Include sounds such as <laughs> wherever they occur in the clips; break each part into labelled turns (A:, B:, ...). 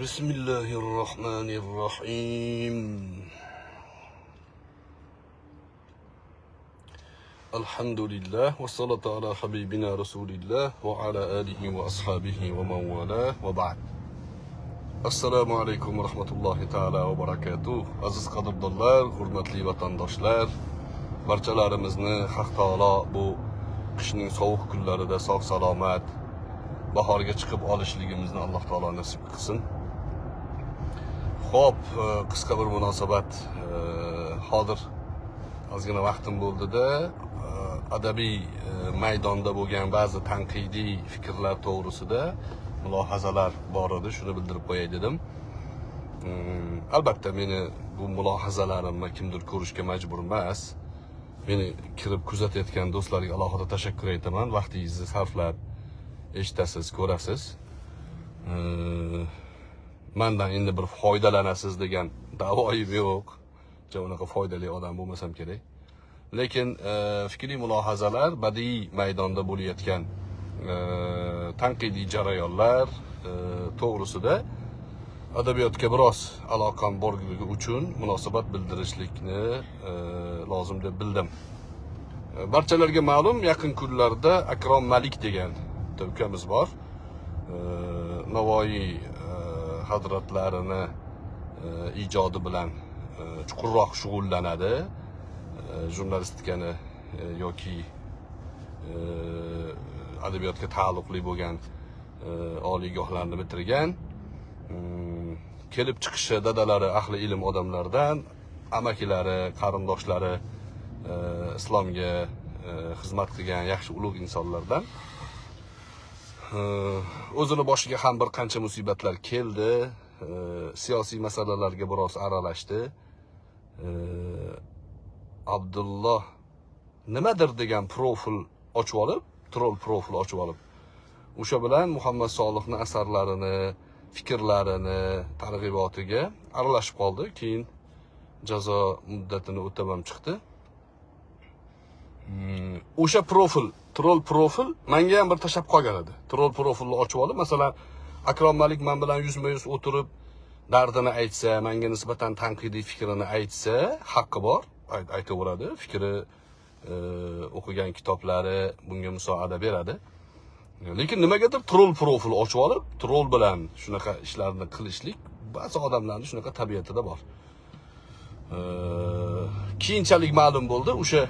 A: بسم الله الرحمن الرحيم الحمد لله والصلاة على حبيبنا رسول الله وعلى آله وأصحابه ومن والاه وبعد السلام عليكم ورحمة الله تعالى وبركاته عزيز قدر دلال حرمت لي وطن دشلال برشال عرمزنا حق تعالى بو قشنين صوخ كل لرده صوخ سلامات بحارجة چقب عالش لغمزنا الله تعالى نسيب قسم ho'p e, qisqa bir munosabat. E, hozir ozgina vaqtim bo'ldida e, adabiy maydonda bo'lgan ba'zi tanqidiy fikrlar to'g'risida mulohazalar bor edi shuni bildirib qo'yay dedim. Mm, albatta meni bu mulohazalarimni kimdir ko'rishga majbur emas. Meni kirib kuzatayotgan do'stlarga alohida tashakkur aytaman. Vaqtingizni sarflab eshitasiz ko'rasiz. Mm, mandan endi bir foydalanasiz degan da'voyim yo'q. Ja unaqa foydali odam bo'lmasam kerak. Lekin e, fikriy mulohazalar badiiy maydonda bo'layotgan e, tanqidiy jarayonlar e, to'g'risida adabiyotga biroz aloqam borligi uchun munosabat bildirishlikni e, lozim deb bildim. E, barchalarga ma'lum yaqin kunlarda akrom malik degan bitta ukamiz bor. E, navoiy hazratlarini e, ijodi bilan e, chuqurroq shug'ullanadi. E, jurnalistikani e, yoki e, adabiyotga taalluqli bo'lgan e, oliygohlarni bitirgan mm, kelib chiqishi dadalari ahli ilm odamlardan amakilari qarindoshlari e, islomga e, xizmat qilgan yaxshi ulug' insonlardan o'zini boshiga ham bir qancha musibatlar keldi. Siyosiy masalalarga biroz aralashdi. Abdulloh nimadir degan profil ochib olib troll profil ochib olib o'sha bilan muhammad solihni asarlarini fikrlarini targ'ibotiga aralashib qoldi. Keyin jazo muddatini o'tamam chiqdi. Hmm, o'sha profil troll profil manga ham bir tashlab qolgan edi troll profilni ochib olib masalan akrom malik man bilan yuzma yuz o'tirib dardini aytsa manga nisbatan tanqidiy fikrini aytsa haqqi bor. Aytaveradi. Fikri e, o'qigan kitoblari bunga musoada beradi. Lekin nimagadir troll profil ochib olib troll bilan shunaqa ishlarni qilishlik ba'zi odamlarni shunaqa tabiatida bor. E, keyinchalik ma'lum bo'ldi o'sha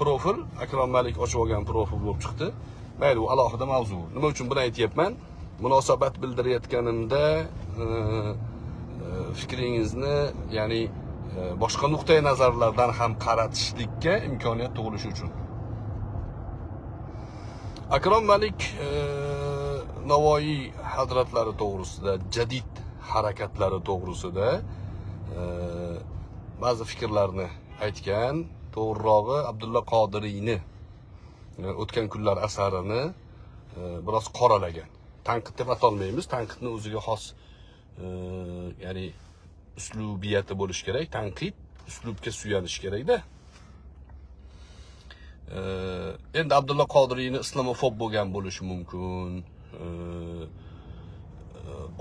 A: profil akrom malik ochib olgan profil bo'lib chiqdi. Mayli u alohida mavzu. Nima uchun buni aytyapman? Munosabat bildirayotganimda e, e, fikringizni ya'ni e, boshqa nuqtai nazarlardan ham qaratishlikka imkoniyat tug'ilishi uchun. Akrom malik navoiy hazratlari to'g'risida jadid harakatlari to'g'risida ba'zi fikrlarni aytgan to'g'rirog'i abdulla qodiriyni e, o'tgan kunlar asarini e, biroz qoralagan. Tanqid deb atolmaymiz. Tanqidni o'ziga xos e, ya'ni uslubiyati bo'lishi kerak. Tanqid uslubga suyanishi kerakda. Endi abdulla qodiriyni islomofob bo'lgan bo'lishi mumkin.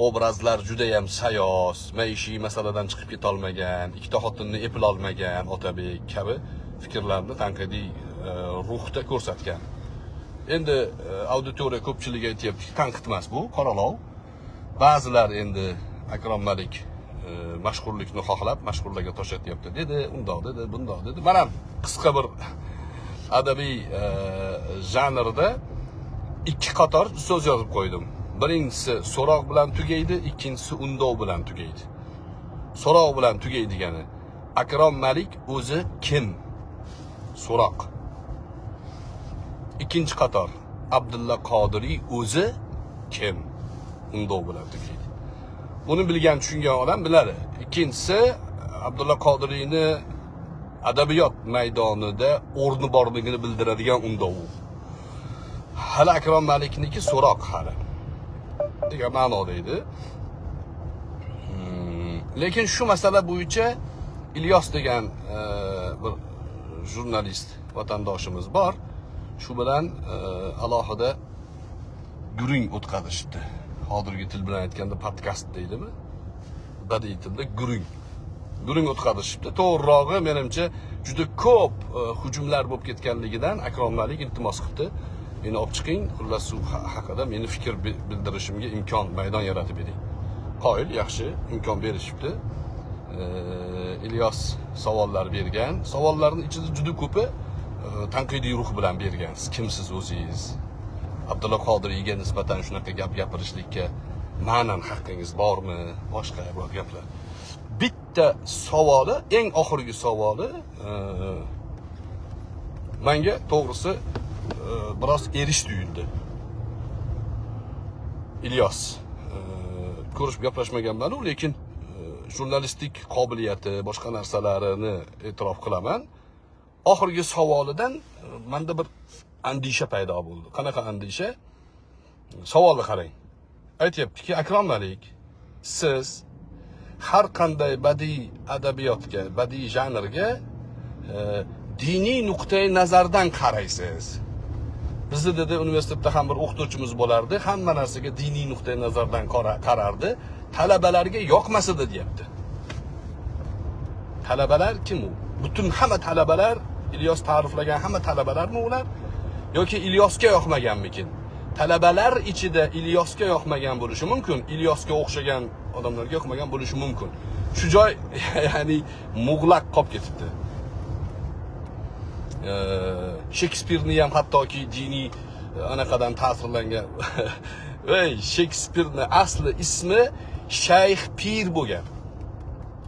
A: Obrazlar judayam sayoz. Maishiy masaladan chiqib ketolmagan ikkita xotinni eplolmagan otabek kabi fikrlarni tanqidiy e, ruhda ko'rsatgan. Endi e, auditoriya ko'pchiligi aytyaptiki tanqid emas bu qoralov ba'zilar endi akrom malik e, mashhurlikni xohlab mashhurlarga toshatyapti. Dedi undoq dedi bundoq dedi. Man ham qisqa bir <laughs> adabiy janrda ikki qator so'z yozib qo'ydim. Birinchisi so'roq bilan tugaydi ikkinchisi undov bilan tugaydi. So'roq bilan tugaydi degani akrom malik o'zi kim so'roq ikkinchi qator abdulla qodiriy o'zi kim? Undov bilan tugaydi buni bilgan tushungan odam biladi. İkkinchisi abdulla qodiriyni adabiyot maydonida o'rni borligini bildiradigan undov hali akrom malikniki so'roq hali. Degan ma'noda edi Hmm, lekin shu masala bo'yicha ilyos degan e, bir jurnalist vatandoshimiz bor. Shu bilan e, alohida guring o'tkazishibdi. Hozirgi til bilan aytganda podkast deydimi? Badiiy tilda gurung gurung o'tkazishibdi. To'g'rirog'i menimcha juda ko'p e, hujumlar bo'lib ketganligidan akrom malik iltimos qilibdi meni olib chiqing xullas ha- haqida meni fikr bi- bildirishimga imkon maydon yaratib bering qoyil yaxshi imkon berishibdi ilyos savollar bergan savollarni ichida juda ko'pi e, tanqidiy ruh bilan bergan siz kimsiz o'zingiz abdulla qodiriyga nisbatan shunaqa gap gapirishlikka ma'nan haqqingiz bormi? Boshqa bor gaplar bitta savoli eng oxirgi savoli e, manga to'g'risi e, biroz erish tuyuldi. İlyos ko'rishib gaplashmaganmanu lekin jurnalistik qobiliyati boshqa narsalarini e'tirof qilaman. Oxirgi savolidan e, manda bir andisha paydo bo'ldi. Qanaqa andisha? Savolni qarang. Aytyaptiki akrom malik siz har qanday badiiy adabiyotga badiiy janrga e, diniy nuqtai nazardan qaraysiz. Bizni dedi universitetda ham bir o'qituvchimiz bo'lardi hamma narsaga diniy nuqtai nazardan qara- qarardi. Talabalarga yoqmas edi deyapti talabalar kim u? Butun hamma talabalar ilyos ta'riflagan hamma talabalarmi ular? Yoki ilyosga yoqmaganmikin talabalar ichida ilyosga yoqmagan bo'lishi mumkin ilyosga o'xshagan odamlarga yoqmagan bo'lishi mumkin. Shu joy <laughs> ya'ni mug'laq qolib ketibdi. Ee, shekspirni ham hattoki diniy e, anaqadan ta'sirlangan. <laughs> Ey shekspirni asli ismi shayx pir bo'lgan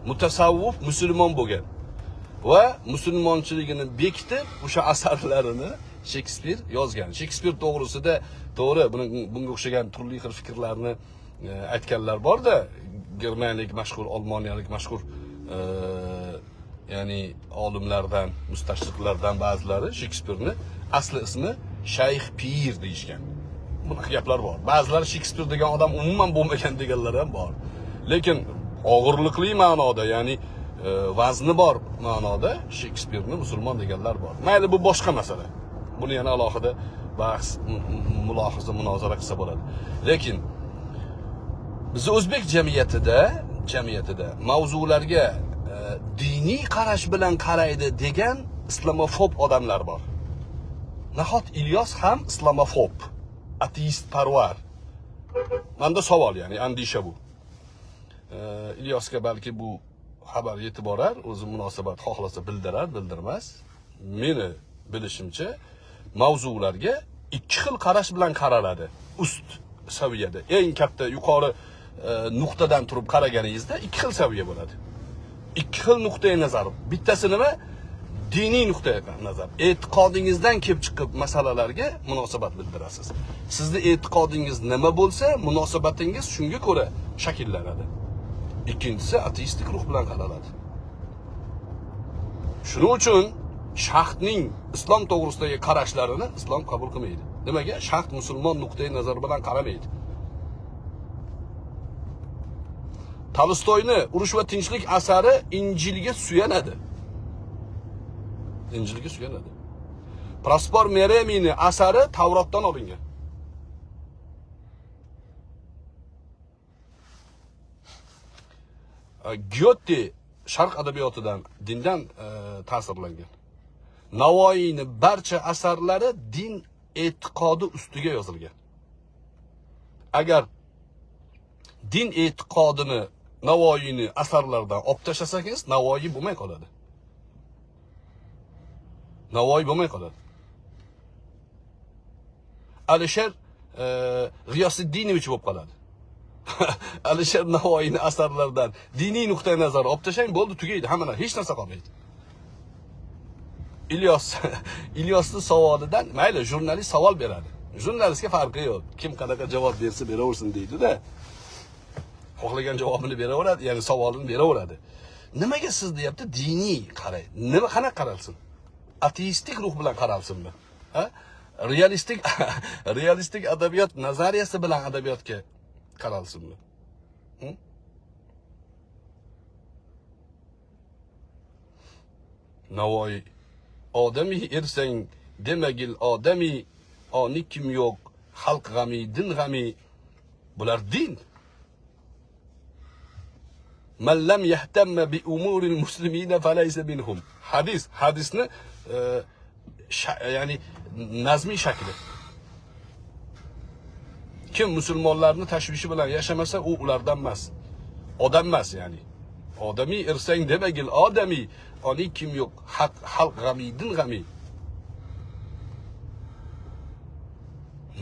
A: mutasavvuf musulmon bo'lgan va musulmonchiligini bekitib o'sha asarlarini shekspir yozgan. Shekspir to'g'risida to'g'ri bunga o'xshagan turli xil fikrlarni e, aytganlar borda. Germaniyalik mashhur olmoniyalik mashhur e, ya'ni olimlardan mustashriqlardan ba'zilari shekspirni asli ismi shayx pir deyishgan bunaqa gaplar bor. Ba'zilari shekspir degan odam umuman bo'lmagan deganlar ham bor. Lekin og'irliqli ma'noda ya'ni e, vazni bor ma'noda shekspirni musulmon deganlar bor. Mayli bu boshqa masala. Buni yana alohida bahs mulohaza munozara qilsa bo'ladi. Lekin bizni o'zbek jamiyatida jamiyatida mavzularga e, diniy qarash bilan qaraydi degan islomofob odamlar bor. Nahot ilyos ham islomofob ateist parvar. Manda savol ya'ni andisha bu. E, ilyosga balki bu xabar yetib borar o'zi munosabat xohlasa bildirar bildirmas. Meni bilishimcha mavzularga ikki xil qarash bilan qaraladi. Ust saviyada. Eng katta yuqori e, nuqtadan turib qaraganingizda ikki xil saviya bo'ladi. İkki xil nuqtai nazar. Bittasi nima diniy nuqtai nazar. E'tiqodingizdan kelib chiqib masalalarga munosabat bildirasiz. Sizni e'tiqodingiz nima bo'lsa munosabatingiz shunga ko'ra shakllanadi. İkkinchisi ateistik ruh bilan qaraladi shuning uchun shaxtning islom to'g'risidagi qarashlarini islom qabul qilmaydi. Nimaga? Shaxt musulmon nuqtai nazari bilan qaramaydi. Tolstoyni urush va tinchlik asari injilga suyanadi injilga suyanadi prospor meremiyni asari tavrotdan olingan Gyote sharq adabiyotidan dindan e, ta'sirlangan navoiyni barcha asarlari din e'tiqodi ustiga yozilgan. Agar din e'tiqodini navoiyni asarlaridan olib tashlasangiz navoiy bo'lmay qoladi navoiy bo'lmay qoladi alisher e, g'iyosiddinov bo'lib qoladi <laughs> alisher navoiyni asarlaridan diniy nuqtai nazar olib tashlang bo'ldi tugaydi. Hamma narsa hech narsa qolmaydi. İlyos <laughs> ilyosni savolidan mayli jurnalist savol beradi. Jurnalistga farqi yo'q. Kim qanaqa javob bersa beraversin deydida xohlagan javobini beraveradi ya'ni savolini beraveradi. Nimaga siz deyapti? Diniy qarang. Nima qanaqa qaralsin ateistik ruh bilan qaralsinmi ha? Realistik <laughs> realistik adabiyot nazariyasi bilan adabiyotga qaralsinmi navoiy odamiy ersang demagil odamiy oni kim yo'q xalq g'ami din g'ami bular din. Lem yehtemme bi umuril muslimine feleyse minhum. Hadis, hadisni e, yani nazmi şekli. Kim musulmonlarni tashvishi bilan yashamasa, u ulardan emas. Odam emas ya'ni. Odamiy irsang demagil, odamiy. Oni kim yo'q, haq xalq g'ami, din g'ami.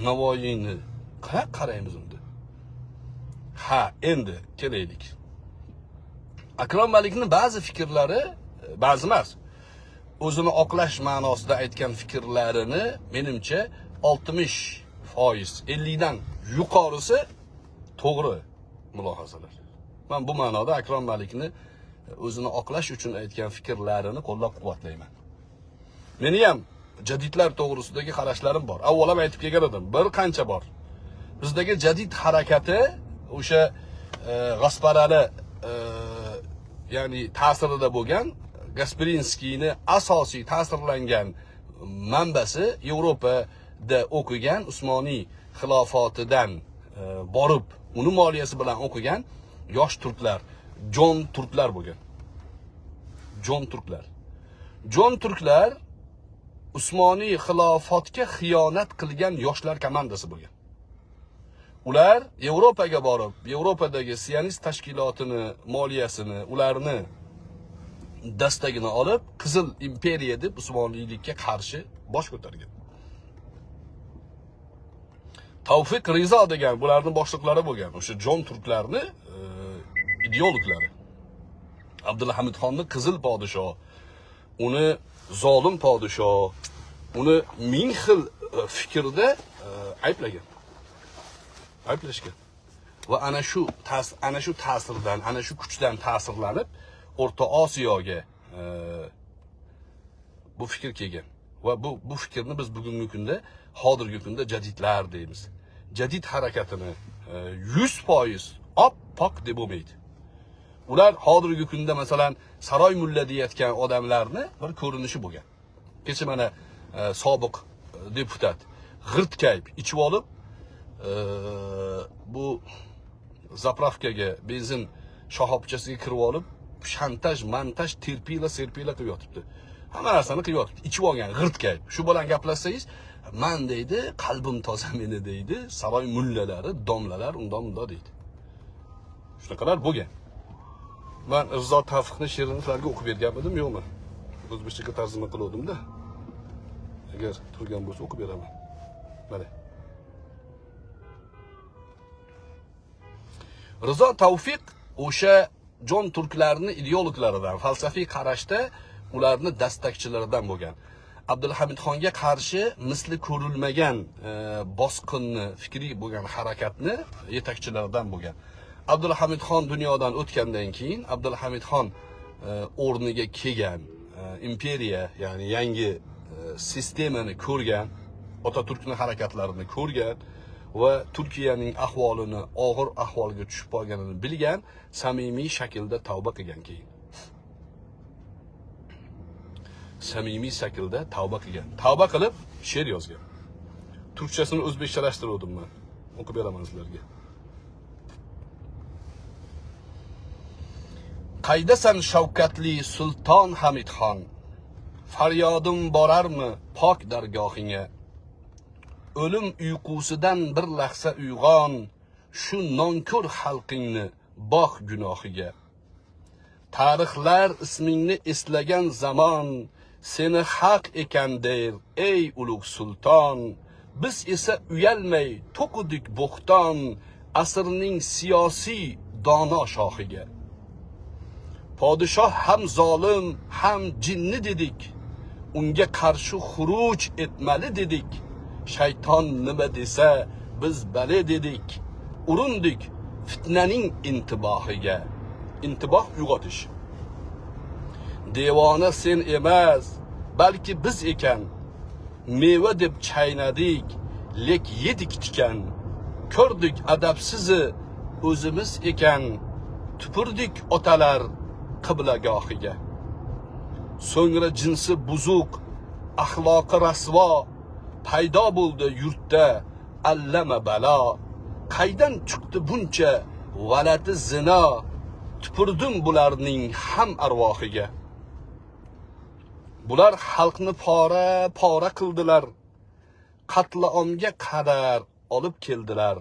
A: Navoiyni qara qaraymiz unda. Ha, endi kelaylik. Akrom Malikni ba'zi fikrlari, e, ba'zi emas. O'zini oqlash ma'nosida aytgan fikrlarini menimcha 60 foiz, 50 dan yuqorisi to'g'ri mulohazalar. Men bu ma'noda Akrom Malikni e, o'zini oqlash uchun aytgan fikrlarini qo'llab-quvvatlayman. Meni ham jadidlar to'g'risidagi qarashlarim bor. Avval ham aytib kelgan edim, bir qancha bor. Bizdagi jadid harakati o'sha e, G'asparali e, ya'ni ta'sirida bo'lgan gasprinskiyni asosiy ta'sirlangan manbasi Yevropada o'qigan Usmoniy xilofotidan e, borib uni moliyasi bilan o'qigan yosh turklar, Jon turklar bo'lgan. Jon turklar. Jon turklar Usmoniy xilofatga xiyonat qilgan yoshlar komandasi bo'lgan. Ular Yevropaga borib, Yevropadagi sionist tashkilotini moliyasini, ularni dastagini olib, Qizil imperiya deb Usmoniylikka qarshi bosh ko'targan. Tavfiq Rizo degan bularning boshliqlari bo'lgan. O'sha Jon turklarni e, ideologlari. Abdulhamidxonni qizil podsho, uni zolim podsho, uni ming xil e, fikrda e, ayblagan. ayblashgan va ana shu ana shu ta'sirdan ana shu kuchdan ta'sirlanib o'rta osiyoga e, bu fikr kelgan va bu bu fikrni biz bugungi kunda hozirgi kunda jadidlar deymiz jadid harakatini e, yuz foiz oppoq deb bo'lmaydi ular hozirgi kunda masalan saroy mulla deyayotgan odamlarni bir ko'rinishi bo'lgan kecha mana e, sobiq e, deputat g'irtkayb ichib olib e, bu zapravkaga benzin shoxobchasiga kirib olib shantaj montaj terpila serpila qilib yotibdi hamma narsani qilib yotibdi ichib olgan g'irtkay shu bilan gaplashsangiz man deydi qalbim toza <laughs> meni deydi. Saroy mullalari domlalar undoq bundoq deydi. Shunaqalar bo'lgan man rizo tavfiqni she'rini o'qib berganmidim yo'qmi o'zbekchaga tarjima qiluvdimda agar turgan bo'lsa o'qib beraman mana Rizo Tavfiq o'sha Jon turklarni ideologlaridan, falsafiy qarashda ularni dastakchilaridan bo'lgan. Abdulhamidxonga qarshi misli ko'rilmagan e, bosqinni, fikriy bo'lgan harakatni yetakchilaridan bo'lgan. Abdulhamidxon dunyodan o'tgandan keyin Abdulhamidxon e, o'rniga kelgan e, imperiya, ya'ni yangi e, sistemani ko'rgan, Otaturkning harakatlarini ko'rgan va Turkiyaning ahvolini og'ir ahvolga tushib qolganini bilgan, samimiy shaklda tavba qilgan keyin. Samimiy shaklda tavba qilgan. Tavba qilib she'r yozgan. Turkchasini o'zbekchalashtirdim men. O'qib beraman sizlarga. Qaydasan shavkatli sulton Hamidxon? Faryodim borarmi pok dargohingga? O'lim uyqusidan bir lahza uyg'on shu nonko'r xalqingni bog' gunohiga. Tarixlar ismingni eslagan zamon seni haq ekan der ey ulug' sulton. Biz esa uyalmay to'qidik bo'xton asrning siyosiy dono shohiga podshoh ham zolim ham jinni dedik. Unga qarshi xuruj etmali dedik. Shayton nima desa biz bale dedik. Urindik fitnaning intibohiga intiboh uyg'otish devona sen emas balki biz ekan meva deb chaynadik lek yedik tikan ko'rdik adabsizi o'zimiz ekan tupurdik otalar qiblagohiga so'ngra jinsi buzuq axloqi rasvo paydo bo'ldi yurtda. Allama balo. Qaydan chiqdi buncha valati zino? Tupurdim bularning ham arvohiga. Bular xalqni pora pora qildilar. Qatlaomga qadar olib keldilar.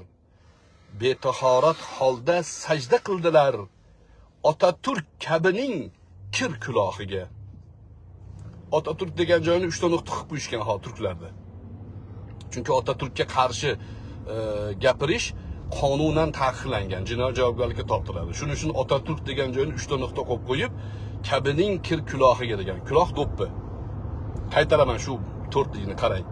A: Betahorat holda sajda qildilar. Otaturk kabining kir kulohiga. Otaturk degan joyini uchta nuqta qilib qo'yishgan hozir turklarda. Chunki otaturkka qarshi e, gapirish qonunan taqiqlangan jinoiy javobgarlikka tortiladi. Shuning uchun otaturk degan joyni uchta nuqta qo'yib qo'yib kabining kir kulohiga degan kuloh do'ppi. Qaytaraman shu to'rtlikni qarang.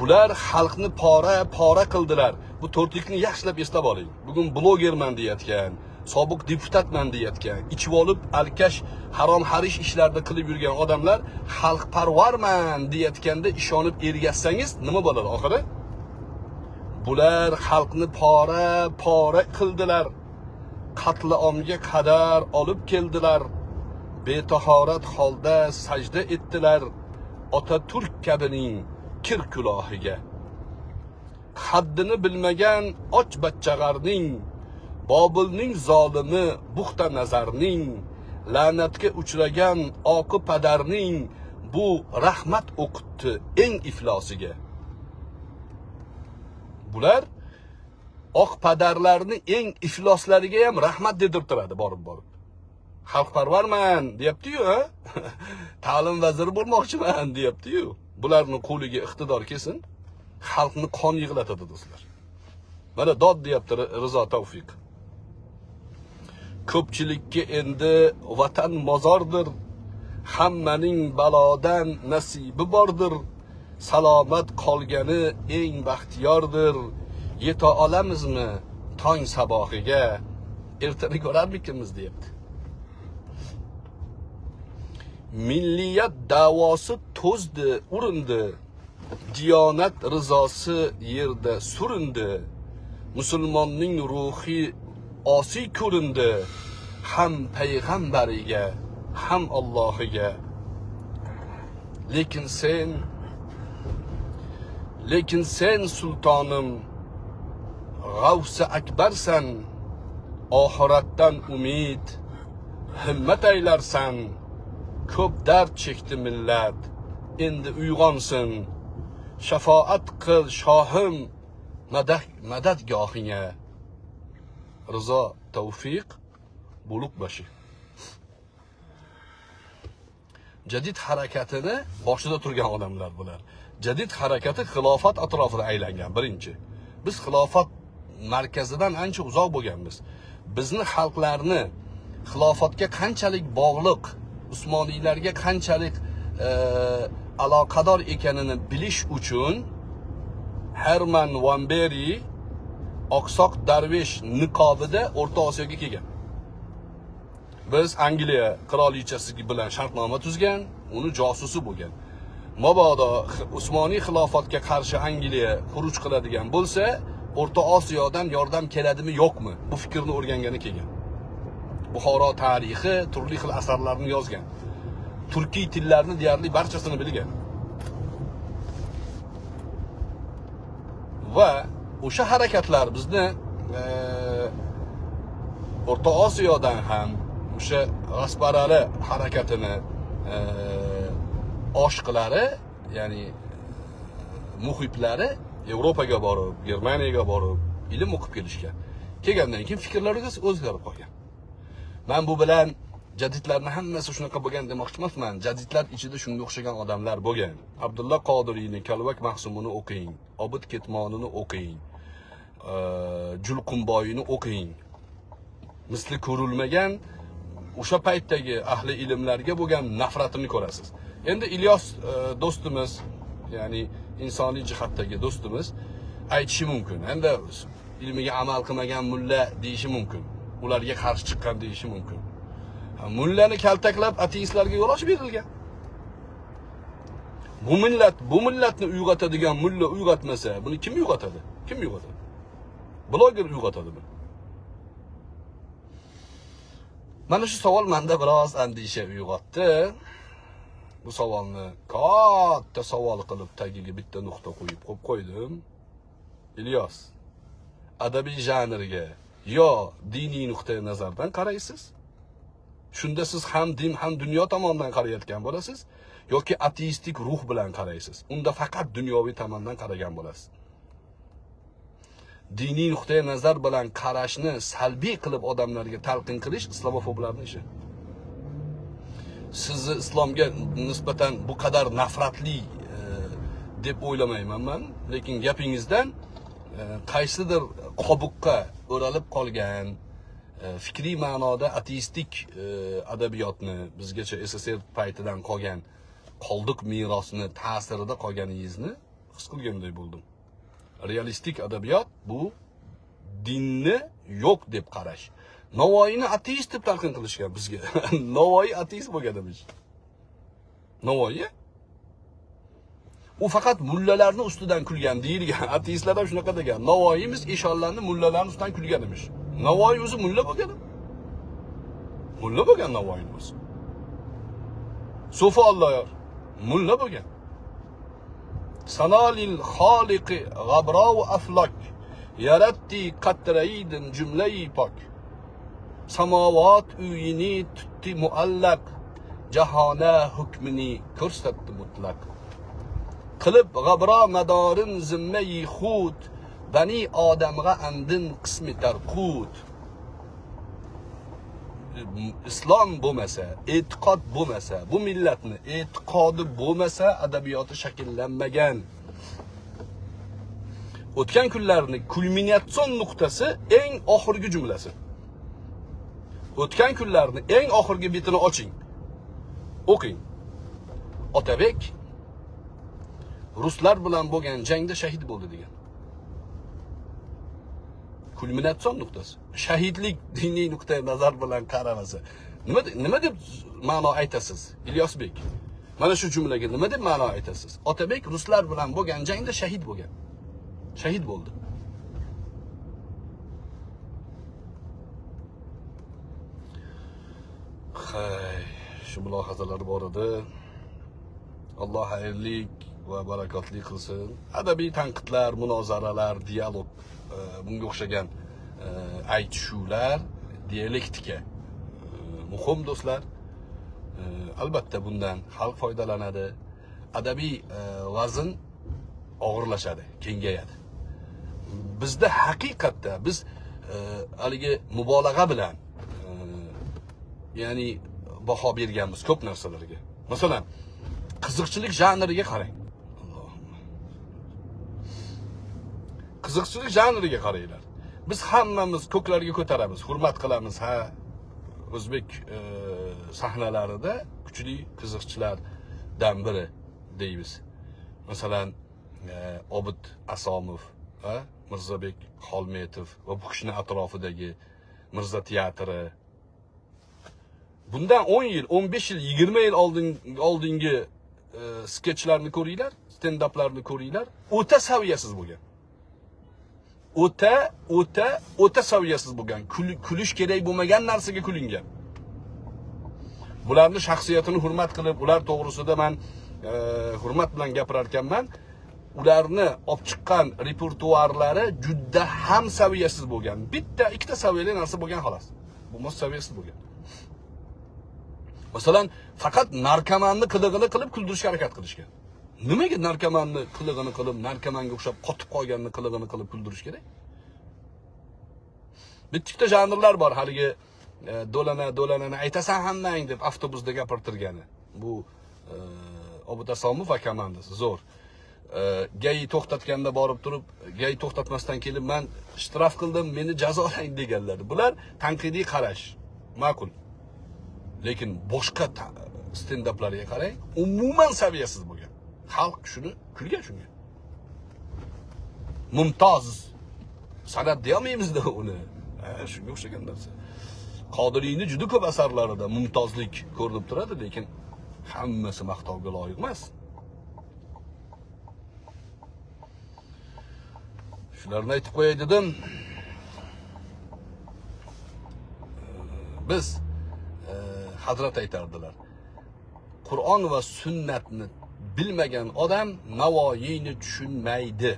A: Bular xalqni pora pora qildilar. Bu to'rtlikni yaxshilab eslab oling. Bugun blogerman deyayotgan sobiq deputatman deyayotgan ichib olib alkash harom harish ishlarni qilib yurgan odamlar xalqparvarman deyayotganda ishonib ergashsangiz nima bo'ladi oxiri? Bular xalqni pora pora qildilar. Qatliomga qadar olib keldilar. Betahorat holda sajda etdilar. Otaturk kabining kir kulohiga haddini bilmagan och bachchag'arning bobilning zolimi buxta nazarning la'natga uchragan oqi padarning bu rahmat o'qitdi eng iflosiga bular oq padarlarni eng ifloslariga ham rahmat dedirib turadi borib borib xalqparvarman deyaptiyu ha? <laughs> ta'lim vaziri bo'lmoqchiman deyaptiyu bularni qo'liga iqtidor kelsin xalqni qon yig'latadi do'stlar. Mana dod deyapti Ri- rizo tavfiq ko'pchilikka endi vatan mozordir. Hammaning balodan nasibi bordir. Salomat qolgani eng baxtiyordir. Yeta olamizmi tong sabohiga ertaga ko'rarmikinmiz deyapti. Milliyat davosi to'zdi urindi. Diyonat rizosi yerda surindi. Musulmonning ruhi osiy ko'rindi ham payg'ambariga ham allohiga lekin sen lekin sen sultonim g'avsi akbarsan oxiratdan umid himmat aylarsan ko'p dard chekdi millat endi uyg'onsin. Shafoat qil shohim madad madadgohingga rizo tavfiq buluqbashi jadid harakatini boshida turgan odamlar bular. Jadid harakati xilofat atrofida aylangan. Birinchi biz xilofat markazidan ancha uzoq bo'lganmiz. Bizni xalqlarni xilofatga qanchalik bog'liq usmoniylarga qanchalik e, aloqador ekanini bilish uchun herman vamberi oqsoq darvesh niqobida o'rta osiyoga kelgan biz angliya qirolichasi bilan shartnoma tuzgan uni josusi bo'lgan mabodo usmoniy xilofatga qarshi angliya xuruj qiladigan bo'lsa o'rta osiyodan yordam keladimi yo'qmi? Bu fikrni o'rgangani kelgan buxoro tarixi turli xil asarlarni yozgan turkiy tillarni deyarli barchasini bilgan va o'sha harakatlar bizni e, o'rta osiyodan ham o'sha g'asparali harakatini e, oshqilari ya'ni e, muhiblari yevropaga borib germaniyaga borib ilm o'qib kelishgan. Kelgandan keyin fikrlari o'zgarib qolgan. Man bu bilan jadidlarni hammasi shunaqa bo'lgan demoqchi emasman. Jadidlar ichida shunga o'xshagan odamlar bo'lgan. Abdulla qodiriyni kalvak mahsumini o'qing obid ketmonini o'qing e, julqunboyini o'qing. Misli ko'rilmagan o'sha paytdagi ahli ilmlarga bo'lgan nafratini ko'rasiz. Endi ilyos e, do'stimiz ya'ni insoniy jihatdagi do'stimiz aytishi mumkin. Endi ilmiga amal qilmagan mulla deyishi mumkin. Ularga qarshi chiqqan deyishi mumkin. Mullani kaltaklab ateistlarga yo'l ochib berilgan. Bu millat bu millatni uyg'otadigan mulla uyg'otmasa buni kim uyg'otadi? Kim uyg'otadi bloger uyg'otadi buni mana shu savol manda biroz andisha uyg'otdi bu savolni katta savol qilib tagiga bitta nuqta qo'yib qo'yib qo'ydim ilyos adabiy janrga yo diniy nuqtai nazardan qaraysiz shunda siz ham din ham dunyo tomonidan qarayotgan bo'lasiz yoki ateistik ruh bilan qaraysiz unda faqat dunyoviy tomondan qaragan bo'lasiz diniy nuqtai nazar bilan qarashni salbiy qilib odamlarga talqin qilish islomofoblarning ishi. Sizni islomga nisbatan bu qadar nafratli e, deb o'ylamayman man. Lekin gapingizdan e, qaysidir qobuqqa o'ralib qolgan e, fikriy ma'noda ateistik e, adabiyotni bizgacha sssr paytidan qolgan qoldiq merosni ta'sirida qolganingizni his qilganday bo'ldim realistik adabiyot bu. Dinni yo'q deb qarash. Navoiyni ateist deb talqin qilishgan bizga. <laughs> Navoiy ateist bo'lgan emish navoiy? U faqat mullalarni ustidan kulgan deyilgan. <laughs> Ateistlar ham shunaqa degan. Navoiyimiz eshonlarni mullalarni ustidan kulgan emish navoiy o'zi mulla bo'lgan. Mulla bo'lgan navoiyni o'zi. Sufi olloyor mulla bo'lgan sanolil xoliqi g'abrov aflok yaratdi qatraydin jumlai pok samovat uyini tutdi muallaq jahona hukmini ko'rsatdi mutlaq qilib g'abro madorin zimmai xud bani odamga andin qismi tarqut islom bo'lmasa e'tiqod bo'lmasa bu millatni e'tiqodi bo'lmasa adabiyoti shakllanmagan. O'tgan kunlarni kulminatsion nuqtasi eng oxirgi jumlasi. O'tgan kunlarni eng oxirgi betini oching. O'qing. Otabek ruslar bilan bo'lgan jangda shahid bo'ldi degan. Kulminatsion nuqtasi. Shahidlik diniy nuqtai nazar bilan qaramasa nima nima deb ma'no aytasiz ilyosbek? Mana shu jumlaga nima deb ma'no aytasiz? Otabek ruslar bilan bo'lgan jangda shahid bo'lgan. Shahid bo'ldi. Hay shu mulohazalar bor edi. Alloh xayrlik. Va barakotli qilsin adabiy tanqidlar munozaralar dialog e, bunga o'xshagan e, aytishuvlar dialektika e, muhim do'stlar. Albatta bundan xalq foydalanadi. Adabiy vazn og'irlashadi kengayadi. Bizda haqiqatda biz haligi mubolag'a bilan ya'ni baho berganmiz ko'p narsalarga. Masalan qiziqchilik janriga qarang qiziqchilik janriga qaranglar biz hammamiz ko'klarga ko'taramiz hurmat qilamiz ha o'zbek e, sahnalarida kuchli qiziqchilardan biri deymiz masalan e, obid asomov va mirzabek xolmetov va bu kishini atrofidagi mirza teatri bundan 10 yil 15 yil 20 yil oldin oldingi e, sketchlarni ko'ringlar stendaplarni ko'ringlar o'ta saviyasiz bo'lgan o'ta o'ta o'ta saviyasiz bo'lgan Kul- kulish kerak bo'lmagan narsaga kulingan bularni shaxsiyatini hurmat qilib ular to'g'risida man e, hurmat bilan gapirar ekanman ularni olib chiqqan repertuarlari juda ham saviyasiz bo'lgan bitta ikkita saviyali narsa bo'lgan xolos. Bo'lmasa saviyasiz bo'lgan masalan faqat narkomanni qilig'ini qilib kuldirishga harakat qilishgan nimaga narkomanni qilig'ini qilib narkomanga o'xshab qotib qolganni qilig'ini qilib kuldirish kerak bitta janrlar bor haligi e, do'lana do'lanani aytasan hammang deb avtobusda gapirtirgani bu e, obid asomov va komandasi zo'r. E, gay to'xtatganda borib turib gay to'xtatmasdan kelib man ishtirof qildim meni jazolang deganlar. Bular tanqidiy qarash ma'qul. Lekin boshqa stendaplarga qarang umuman saviyasiz bo'lgan xalq shuni kulgan shunga mumtoz san'at deyolmaymizda uni shunga o'xshagan narsa qodiriyni juda ko'p asarlarida mumtozlik ko'rinib turadi lekin hammasi maqtovga loyiq emas shularni aytib qo'yay dedim. Biz e, hazrat aytardilar qur'on va sunnatni bilmagan odam navoiyni tushunmaydi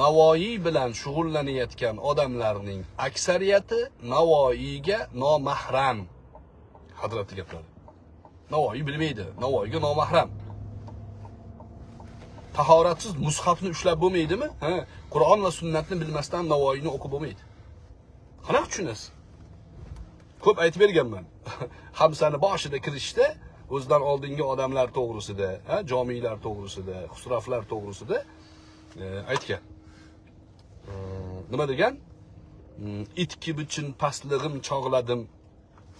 A: Navoiy bilan shug'ullanayotgan odamlarning aksariyati Navoiyga nomahram. Hazrati gaplari. Navoiy bilmaydi, Navoiyga nomahram. Tahoratsiz mushafni ushlab bo'lmaydimi? Ha, Qur'on va sunnatni bilmasdan Navoiyni o'qib bo'lmaydi. Qanaqa tushunasiz? Ko'p aytib berganman. <laughs> Hamsani boshida kirishda o'zidan oldingi odamlar to'g'risida, jomiylar to'g'risida, xusraflar to'g'risida e, aytgan. E, nima degan? Mm, It kibichin pastlig'im chog'ladim.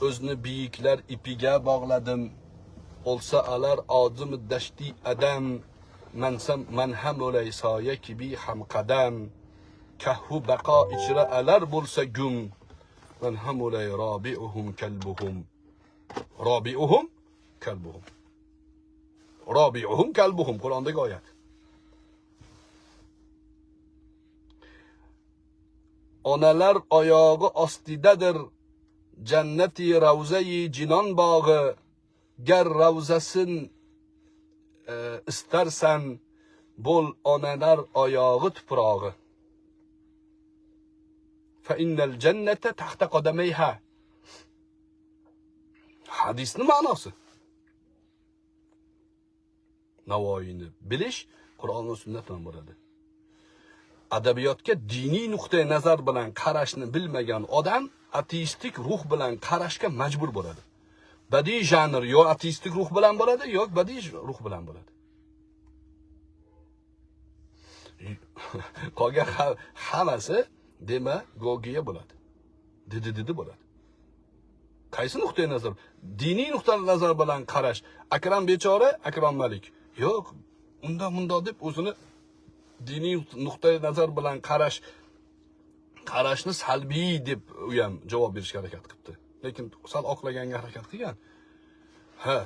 A: O'zni biyiklar ipiga bog'ladim. Olsa alar odim dashti adam. Mansam man ham o'lay soya kibi ham qadam. Kahhu baqo ichra alar bo'lsa gum. Man ham o'lay robiuhum kalbuhum. Robiuhum kalbuhum. Robiuhum kalbuhum Qur'ondagi oyat. Onalar oyog'i ostidadir jannati ravzai jinon bog'i. Gar ravzasin e, istarsan bo'l onalar oyog'i tuprog'i. Fa innal jannata tahta qadamayha. Hadisning ma'nosi. Navoiyni bilish Qur'on va sunnat bilan bo'ladi. Adabiyotga diniy nuqtai nazar bilan qarashni bilmagan odam ateistik ruh bilan qarashga majbur bo'ladi. Badiiy janr yo ateistik ruh bilan bo'ladi, yo badiiy ruh bilan bo'ladi. Qolgan hammasi demagogiya bo'ladi. Didi didi bo'ladi. Qaysi nuqtai nazar? Diniy nuqtai nazar bilan qarash. Akram bechora, Akram Malik. Yo'q, unda munda deb o'zini diniy nuqtai nazar bilan qarash qarashni salbiy deb u ham javob berishga harakat qilibdi. Lekin sal oqlaganga harakat qilgan. Ha,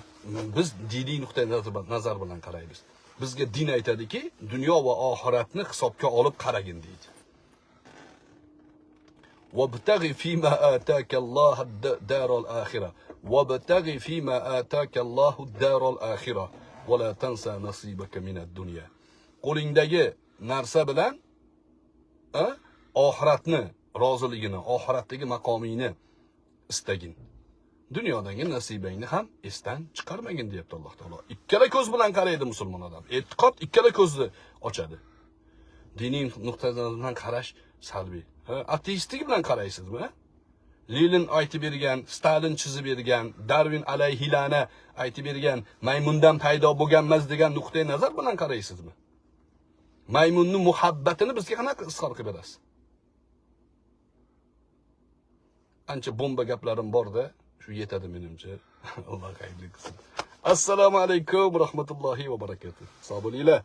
A: biz diniy nuqtai nazar nazar bilan qaraymiz. Bizga din aytadiki, dunyo va oxiratni hisobga olib qaragin deydi. وابتغ فيما آتاك الله الدار الآخرة وابتغ فيما آتاك الله الدار الآخرة ولا تنسى نصيبك من الدنيا qo'lingdagi narsa bilan a, oxiratni roziligini oxiratdagi maqomingni istagin dunyodagi nasibangni ham esdan chiqarmagin deyapti alloh taolo ikkala ko'z bilan qaraydi musulmon odam e'tiqod ikkala ko'zni ochadi diniy nuqtai nazardan qarash salbiy Ha, ateistik bilan qaraysizmi lenin aytib bergan stalin chizib bergan darvin alayhilana aytib bergan maymundan paydo bo'lganmiz degan nuqtai nazar bilan qaraysizmi? Maymunni muhabbatini bizga qanaqa izhor qilib berasiz? Ancha bomba gaplarim borda shu yetadi menimcha. <laughs> Alloh xayrli qilsin. Assalomu alaykum va rahmatullohi va barakatuh. Sog' bo'linglar